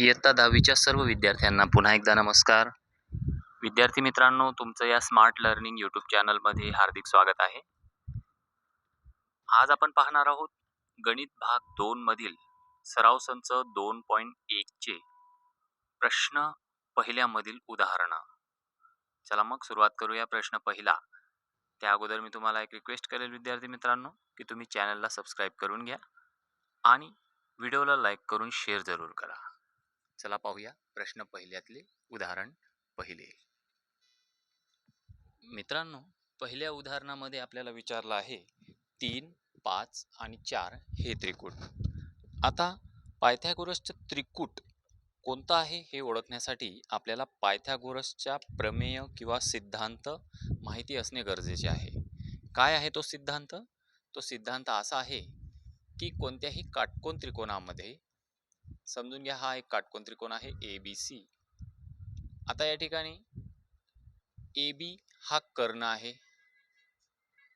इयत्ता दहावीच्या सर्व विद्यार्थ्यांना पुन्हा एकदा नमस्कार. विद्यार्थी मित्रांनो तुमचं या स्मार्ट लर्निंग यूट्यूब चॅनलमध्ये हार्दिक स्वागत आहे. आज आपण पाहणार आहोत गणित भाग दोनमधील सराव संच दोन पॉईंट एकचे प्रश्न पहिल्यामधील उदाहरणं. चला मग सुरुवात करूया प्रश्न पहिला. त्या अगोदर मी तुम्हाला एक रिक्वेस्ट करेल विद्यार्थी मित्रांनो की तुम्ही चॅनलला सबस्क्राईब करून घ्या आणि व्हिडिओला लाईक करून शेअर जरूर करा. चला पाहूया प्रश्न पहिल्यातले उदाहरण पहिले. मित्रांनो पहिल्या उदाहरणामध्ये आपल्याला विचारलं आहे तीन पाच आणि चार हे त्रिकूट. आता पायथ्यागोरसचं त्रिकूट कोणतं आहे हे ओळखण्यासाठी आपल्याला पायथ्यागोरसच्या प्रमेय किंवा सिद्धांत माहिती असणे गरजेचे आहे. काय आहे तो सिद्धांत? तो सिद्धांत असा आहे की कोणत्याही काटकोन त्रिकोणामध्ये समजून घ्या हा एक काटकोन त्रिकोण आहे ए बी सी आता या ठिकाणी ए बी हा कर्ण आहे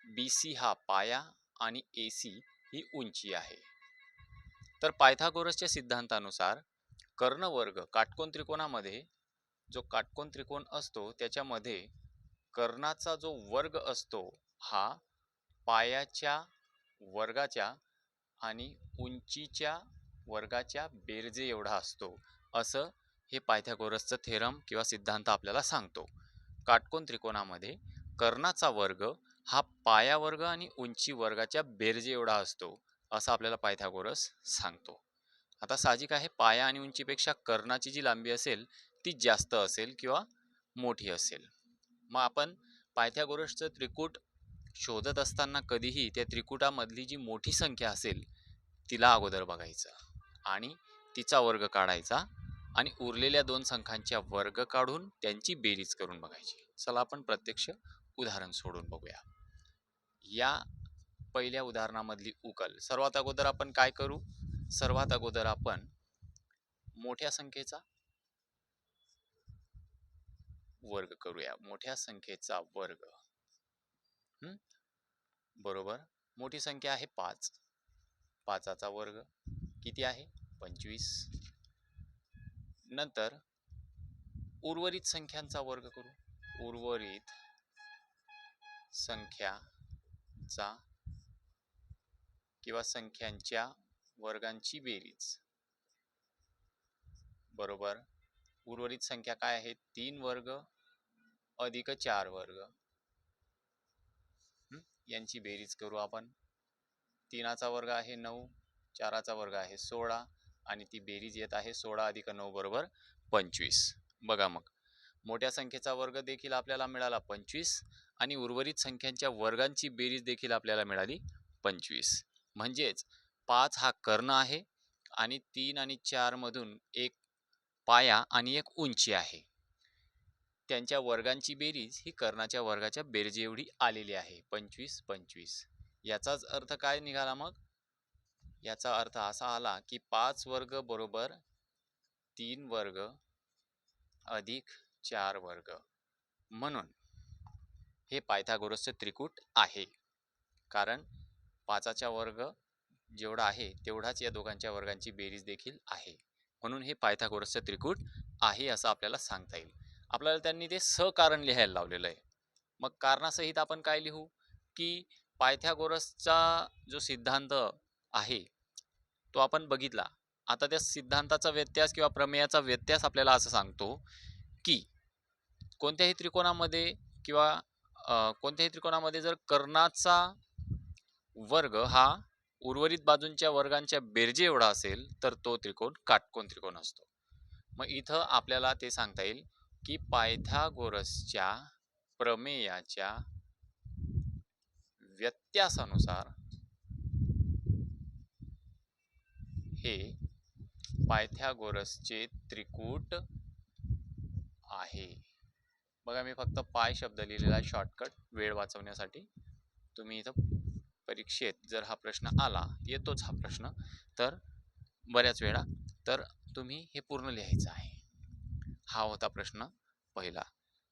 बी सी हा पाया आणि ए सी ही उंची आहे. तर पायथागोरसच्या सिद्धांतानुसार कर्णवर्ग काटकोन त्रिकोणामध्ये जो काटकोन त्रिकोण असतो त्याच्यामध्ये कर्णाचा जो वर्ग असतो हा पायाच्या वर्गाच्या आणि उंचीच्या वर्गाच्या बेरजे एवढा असतो असं हे पायथ्यागोरसचं थेरम किंवा सिद्धांत आपल्याला सांगतो. काटकोन त्रिकोणामध्ये कर्णाचा वर्ग हा पाया वर्ग आणि उंची वर्गाच्या बेरजे एवढा असतो असं आपल्याला पायथ्यागोरस सांगतो. आता साहजिक आहे पाया आणि उंचीपेक्षा कर्णाची जी लांबी असेल ती जास्त असेल किंवा मोठी असेल. मग आपण पायथ्यागोरसचं त्रिकूट शोधत असताना कधीही त्या त्रिकुटामधली जी मोठी संख्या असेल तिला अगोदर बघायचं. आणि तिचा वर्ग काढायचा आणि उरलेल्या दोन संख्यांच्या वर्ग काढून त्यांची बेरीज करून बघायची. चला आपण प्रत्यक्ष उदाहरण सोडून बघूया. या पहिल्या उदाहरणामधली उकल. सर्वात अगोदर आपण काय करू? सर्वात अगोदर आपण मोठ्या संख्येचा वर्ग करूया. मोठ्या संख्येचा वर्ग. बरोबर. मोठी संख्या आहे पाच. पाचाचा वर्ग किती आहे? पंचवीस. नंतर उर्वरित संख्यांचा वर्ग करू. उर्वरित संख्याचा किंवा संख्यांच्या वर्गांची बेरीज. बरोबर? उर्वरित संख्या काय आहे? तीन वर्ग अधिक चार वर्ग. यांची बेरीज करू आपण. तीनाचा वर्ग आहे नऊ चाराचा वर्ग आहे सोळा आणि ती बेरीज येत आहे सोळा अधिक नऊ बरोबर पंचवीस. बघा मग. मोठ्या संख्येचा वर्ग देखील आपल्याला मिळाला पंचवीस आणि उर्वरित संख्यांच्या वर्गांची बेरीज देखील आपल्याला मिळाली पंचवीस. म्हणजेच पाच हा कर्ण आहे आणि तीन आणि चारमधून एक पाया आणि एक उंची आहे. त्यांच्या वर्गांची बेरीज ही कर्णाच्या वर्गाच्या बेरजे एवढी आलेली आहे. पंचवीस पंचवीस. याचाच अर्थ काय निघाला मग? याचा अर्थ असा आला की पाच वर्ग बरोबर तीन वर्ग अधिक चार वर्ग. म्हणून हे पायथागोरसचं त्रिकूट आहे. कारण पाचाचा वर्ग जेवढा आहे तेवढाच या दोघांच्या वर्गांची बेरीज देखील आहे. म्हणून हे पायथागोरसचं त्रिकूट आहे असं आपल्याला सांगता येईल. आपल्याला त्यांनी ते सकारण लिहायला लावलेलं आहे. मग कारणासहित आपण काय लिहू? की पायथ्यागोरसचा जो सिद्धांत आहे. तो आपण बघितला. आता त्या सिद्धांताचा व्यत्यास किंवा प्रमेयाचा व्यत्यास आपल्याला असं सांगतो की कोणत्याही त्रिकोणामध्ये किंवा कोणत्याही त्रिकोणामध्ये जर कर्णाचा वर्ग हा उर्वरित बाजूंच्या वर्गांच्या बेरजे एवढा असेल तर तो त्रिकोण काटकोन त्रिकोण असतो. मग इथं आपल्याला ते सांगता येईल की पायथागोरसच्या प्रमेयाच्या व्यत्यासानुसार हे पायथ्यागोरसचे त्रिकूट आहे. बघा मी फक्त पाय शब्द लिहिलेला आहे शॉर्टकट वेळ वाचवण्यासाठी. तुम्ही इथं परीक्षेत जर हा प्रश्न आला येतोच हा प्रश्न तर बऱ्याच वेळा तर तुम्ही हे पूर्ण लिहायचं आहे. हा होता प्रश्न पहिला.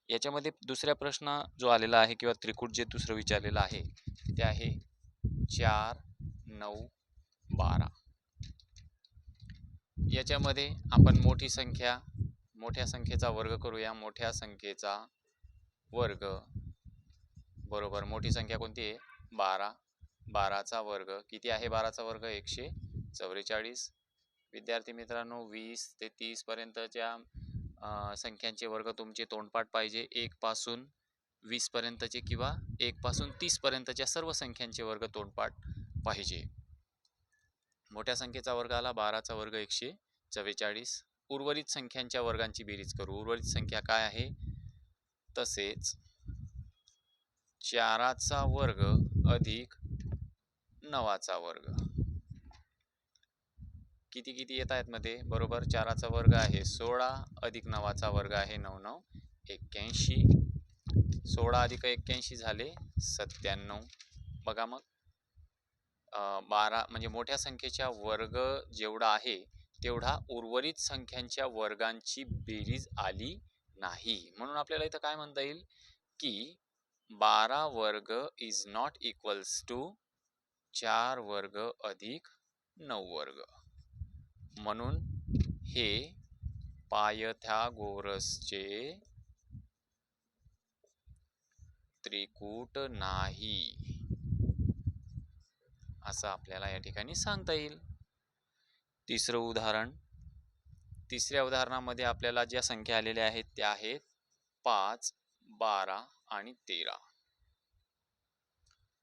याच्यामध्ये दुसऱ्या प्रश्न जो आलेला आहे किंवा त्रिकूट जे दुसरं विचारलेलं आहे ते आहे चार नऊ बारा. याच्यामध्ये आपण मोठी संख्या मोठ्या संख्येचा वर्ग करूया. मोठ्या संख्येचा वर्ग बरोबर. मोठी संख्या कोणती आहे? बारा. बाराचा वर्ग किती आहे? बाराचा वर्ग एकशे चौवेचाळीस विद्यार्थी मित्रांनो वीस ते तीसपर्यंतच्या संख्यांचे वर्ग तुमचे तोंडपाठ पाहिजे. एकपासून वीसपर्यंतचे किंवा एकपासून तीसपर्यंतच्या सर्व संख्यांचे वर्ग तोंडपाठ पाहिजे. मोठ्या संख्येचा वर्ग आला बाराचा वर्ग एकशे चव्वेचाळीस. उर्वरित संख्यांच्या वर्गांची बेरीज करू. उर्वरित संख्या काय आहे? तसेच चाराचा वर्ग अधिक नवाचा वर्ग. किती किती येत आहेत मध्ये? बरोबर चाराचा वर्ग आहे सोळा अधिक नवाचा वर्ग आहे नऊ नऊ एक्क्याऐंशी. सोळा अधिक एक्क्याऐंशी झाले सत्त्याण्णव. बघा मग. बारा म्हणजे मोठ्या संख्येच्या वर्ग जेवढा आहे तेवढा उर्वरित संख्यांच्या वर्गांची बेरीज आली नाही. म्हणून आपल्याला इथं काय म्हणता येईल? की बारा वर्ग इज नॉट इक्वल्स टू चार वर्ग अधिक नऊ वर्ग. म्हणून हे पायथ्यागोरसचे त्रिकूट नाही. असं आपल्याला या ठिकाणी सांगता येईल. तिसरं उदाहरण. तिसऱ्या उदाहरणामध्ये आपल्याला ज्या संख्या आलेल्या आहेत त्या आहेत पाच बारा आणि तेरा.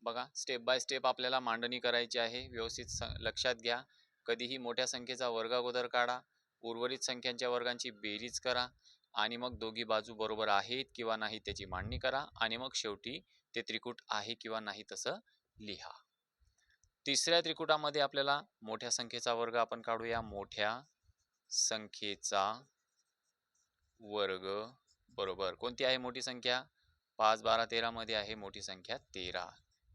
बघा स्टेप बाय स्टेप आपल्याला मांडणी करायची आहे. व्यवस्थित लक्षात घ्या. कधीही मोठ्या संख्येचा वर्ग अगोदर काढा. उर्वरित संख्यांच्या वर्गांची बेरीज करा. आणि मग दोघी बाजू बरोबर आहेत किंवा नाही त्याची मांडणी करा. आणि मग शेवटी ते त्रिकूट आहे किंवा नाही तसं लिहा. तिसऱ्या त्रिकुटामध्ये आपल्याला मोठ्या संख्येचा वर्ग आपण काढूया. मोठ्या संख्येचा वर्ग. बरोबर. कोणती आहे मोठी संख्या? पाच बारा तेरामध्ये आहे मोठी संख्या तेरा.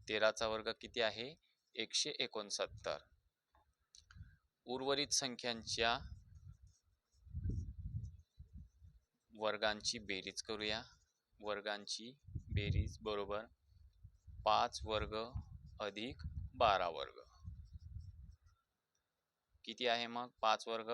तेराचा वर्ग किती आहे? एकशे एकोणसत्तर. उर्वरित संख्यांच्या वर्गांची बेरीज करूया. वर्गांची बेरीज बरोबर पाच वर्ग अधिक बारा वर्ग. किती आहे मग? पाच वर्ग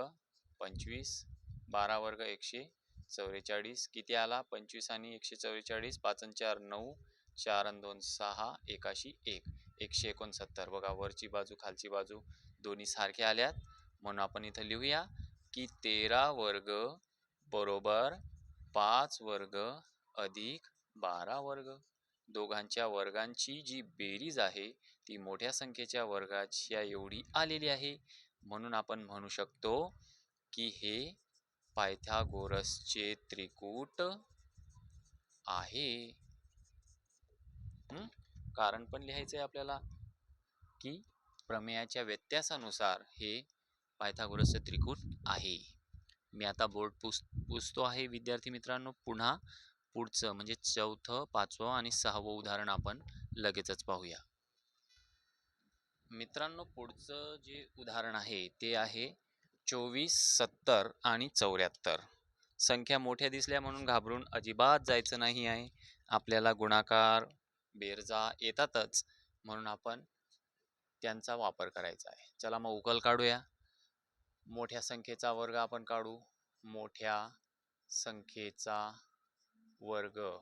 पंचवीस. बारा वर्ग एकशे चौवेचाळीस किती आला? पंचवीस आणि एकशे चौवेचाळीस पाच आणि चार नऊ. चार आणि दोन सहा. एकाशी एक. एकशे एकोणसत्तर. बघा वरची बाजू खालची बाजू दोन्ही सारख्या आल्यात. म्हणून आपण इथं लिहूया की तेरा वर्ग बरोबर पाच वर्ग अधिक बारा वर्ग. दोघांच्या वर्गांची जी बेरीज आहे ती मोठ्या संख्येच्या वर्गाच्या एवढी आलेली आहे. म्हणून आपण म्हणू शकतो की हे पायथागोरसचे त्रिकूट आहे. कारण पण लिहायचं आहे आपल्याला की प्रमेयाच्या व्यत्यासानुसार हे पायथागोरसचे त्रिकूट आहे. मी आता बोर्ड पुस पुसतो आहे विद्यार्थी मित्रांनो. पुन्हा पुढचं म्हणजे चौथं पाचवं आणि सहावं उदाहरण आपण लगेचच पाहूया. मित्रांनो पुढचं जे उदाहरण आहे ते आहे चोवीस सत्तर आणि चौऱ्याहत्तर. संख्या मोठ्या दिसल्या म्हणून घाबरून अजिबात जायचं नाही आहे. आपल्याला गुणाकार बेरजा येतातच म्हणून आपण त्यांचा वापर करायचा आहे. चला मग उकल काढूया. मोठ्या संख्येचा वर्ग आपण काढू. मोठ्या संख्येचा वर्ग.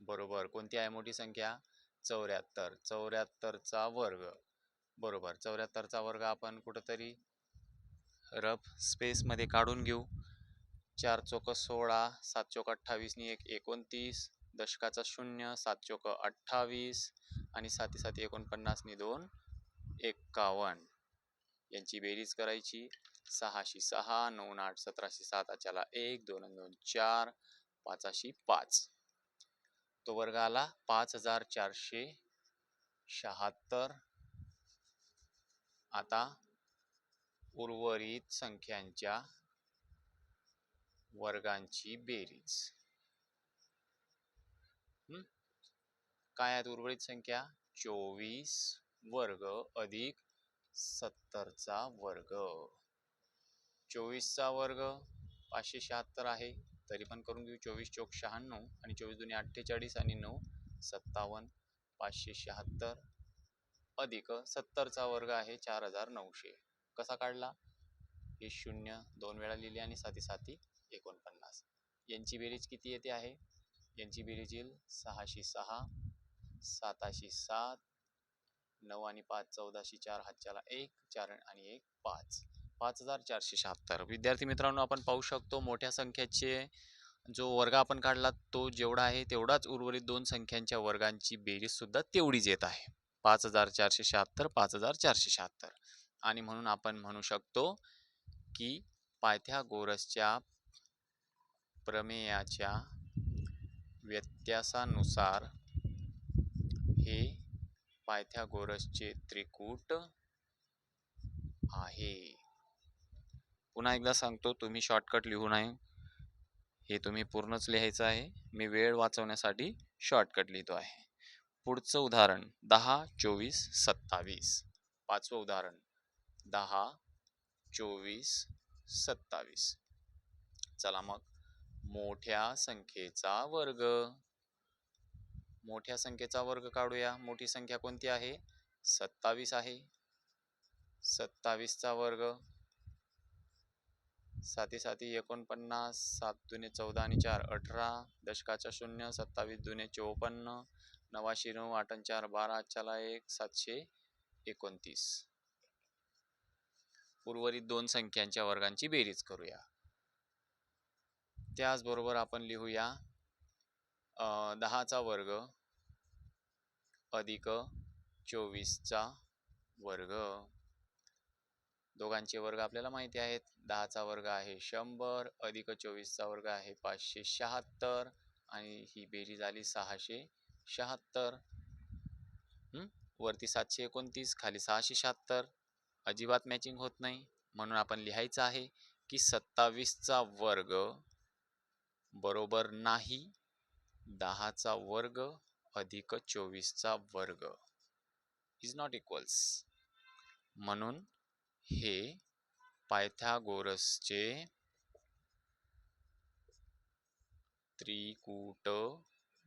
बरोबर. कोणती आहे मोठी संख्या? चौऱ्याहत्तर. चौऱ्याहत्तरचा वर्ग. बरोबर. चौऱ्याहत्तरचा वर्ग आपण कुठंतरी रफ स्पेसमध्ये काढून घेऊ. चार चोक सोळा सात चोक अठ्ठावीसनी एक एकोणतीस दशकाचा शून्य सात चोक अठ्ठावीस आणि साती साती एकोणपन्नासनी दोन एक्कावन्न यांची बेरीज करायची. सहाशे सहा नऊ आठ सतराशे सात अच्याला एक दोन दोन चार पाचाशी पाच. तो वर्ग आला पाच हजार चारशे शहात्तर आता उर्वरित संख्यांच्या वर्गांची बेरीज. काय आहेत उर्वरित संख्या? चोवीस वर्ग अधिक सत्तरचा वर्ग. चोवीसचा वर्ग पाचशे शहात्तर आहे. तरी पण करून घेऊ. चोवीस चौक शहाण्णव आणि चोवीस दोन्ही अठ्ठेचाळीस आणि नऊ सत्तावन्न पाचशे शहात्तर. अधिक सत्तरचा वर्ग आहे चार हजार नऊशे. कसा काढला? हे शून्य दोन वेळा लिहिले आणि साती साती एकोणपन्नास. यांची बेरीज किती येते आहे? यांची बेरीज येईल सहाशे सहा साताशे सात नऊ आणि पाच चौदाशे चार हातच्याला एक चार आणि एक पाच. पाच हजार चारशे शहात्तर. विद्यार्थी मित्रांनो आपण पाहू शकतो मोठ्या संख्येचे जो वर्ग आपण काढला तो जेवढा आहे तेवढाच उर्वरित दोन संख्यांच्या वर्गांची बेरीजसुद्धा तेवढीच येत आहे. पाच हजार चारशे शहात्तर पाच हजार चारशे शहात्तर. आणि म्हणून आपण म्हणू शकतो की पायथ्यागोरसच्या प्रमेयाच्या व्यत्यासानुसार हे पायथ्यागोरसचे त्रिकूट आहे. पुन्हा एकदा सांगतो तुम्ही शॉर्टकट लिहू नये. हे तुम्ही पूर्णच लिहायचं आहे. मी वेळ वाचवण्यासाठी शॉर्टकट लिहितो आहे. पुढचं उदाहरण दहा चोवीस सत्तावीस. पाचवं उदाहरण दहा चोवीस सत्तावीस. चला मग मोठ्या संख्येचा वर्ग. मोठ्या संख्येचा वर्ग काढूया. मोठी संख्या कोणती आहे? सत्तावीस आहे. सत्तावीसचा वर्ग. साती साती एकोणपन्नास सात दुने चौदा आणि चार अठरा. दशकाच्या शून्य सत्तावीस दुने चोपन्न. नवाशे नऊ आठन चार बारा चला एक सातशे एकोणतीस. उर्वरित दोन संख्यांच्या वर्गांची बेरीज करूया. त्याचबरोबर आपण लिहूया दहाचा वर्ग अधिक चोवीसचा वर्ग. दोघांचे वर्ग आपल्याला माहिती आहेत. दहाचा वर्ग आहे शंभर अधिक चोवीसचा वर्ग आहे पाचशे शहात्तर आणि ही बेरीज आली सहाशे शहात्तर. वरती सातशे एकोणतीस खाली सहाशे शहात्तर. अजिबात मॅचिंग होत नाही. म्हणून आपण लिहायचं आहे की सत्तावीसचा वर्ग बरोबर नाही दहाचा वर्ग अधिक चोवीसचा वर्ग इज नॉट इक्वल्स म्हणून हे पायथागोरसचे त्रिकूट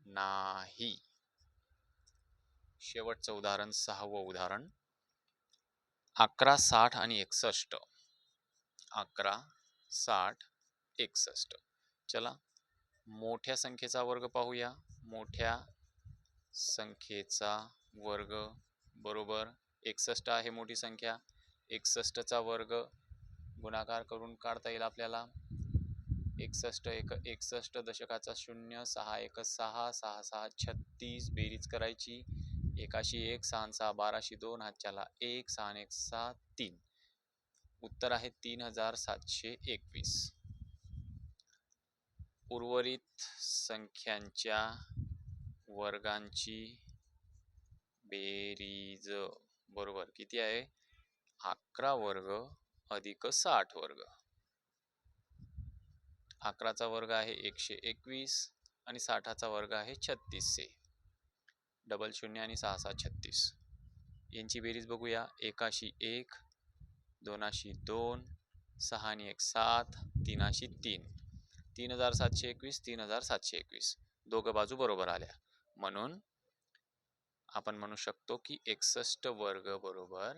नाही. शेवटचं उदाहरण सहावं उदाहरण. अकरा साठ आणि एकसष्ट. अकरा साठ एकसष्ट. चला मोठ्या संख्येचा वर्ग पाहूया. मोठ्या संख्येचा वर्ग बरोबर एकसष्ट आहे मोठी संख्या. एकसष्टचा वर्ग गुणाकार करून काढता येईल आपल्याला. एकसष्ट एक एकसष्ट दशकाचा शून्य सहा एक सहा सहा सहा छत्तीस बेरीज करायची. एकाशी एक सहा सहा बाराशे दोन हातच्याला एक सहा एक सहा तीन. उत्तर आहे तीन हजार सातशे एकवीस. उर्वरित संख्यांच्या वर्गांची बेरीज बरोबर किती आहे? अकरा वर्ग अधिक साठ वर्ग. अकराचा वर्ग आहे एकशे एकवीस आणि साठाचा वर्ग आहे छत्तीसशे. डबल शून्य आणि सहा सात छत्तीस. यांची बेरीज बघूया. एकाशी एक दोनाशी दोन सहा आणि एक सात तीनाशी तीन. तीन हजार सातशे एकवीस तीन हजार सातशे एकवीस. दोघं बाजू बरोबर आल्या. म्हणून आपण म्हणू शकतो की एकसष्ट वर्ग बरोबर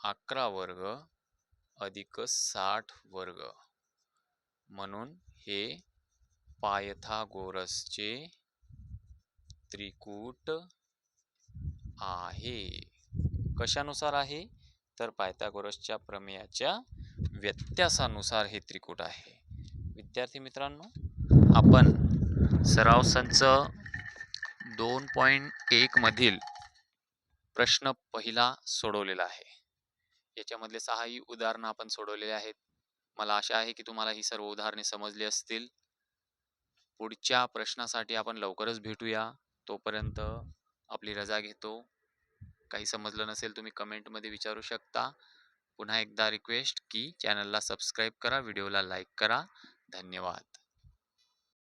अकरा वर्ग अधिक साठ वर्ग. म्हणून हे पायथागोरसचे त्रिकूट आहे. कशानुसार आहे? तर पायथागोरसच्या प्रमेयाच्या व्यत्यासानुसार हे त्रिकूट आहे. विद्यार्थी मित्रांनो आपण सराव संच दोन पॉईंट एकमधील प्रश्न पहिला सोडवलेला आहे. याच्यामधले सहाही उदाहरणं आपण सोडवलेले आहेत. मला आशा आहे की तुम्हाला ही सर्व उदाहरणे समजली असतील. पुढच्या प्रश्नासाठी आपण लवकरच भेटूया. तोपर्यंत आपली रजा घेतो. काही समजलं नसेल तुम्ही कमेंटमध्ये विचारू शकता. पुन्हा एकदा रिक्वेस्ट की चॅनलला सबस्क्राईब करा व्हिडिओला लाईक करा. धन्यवाद.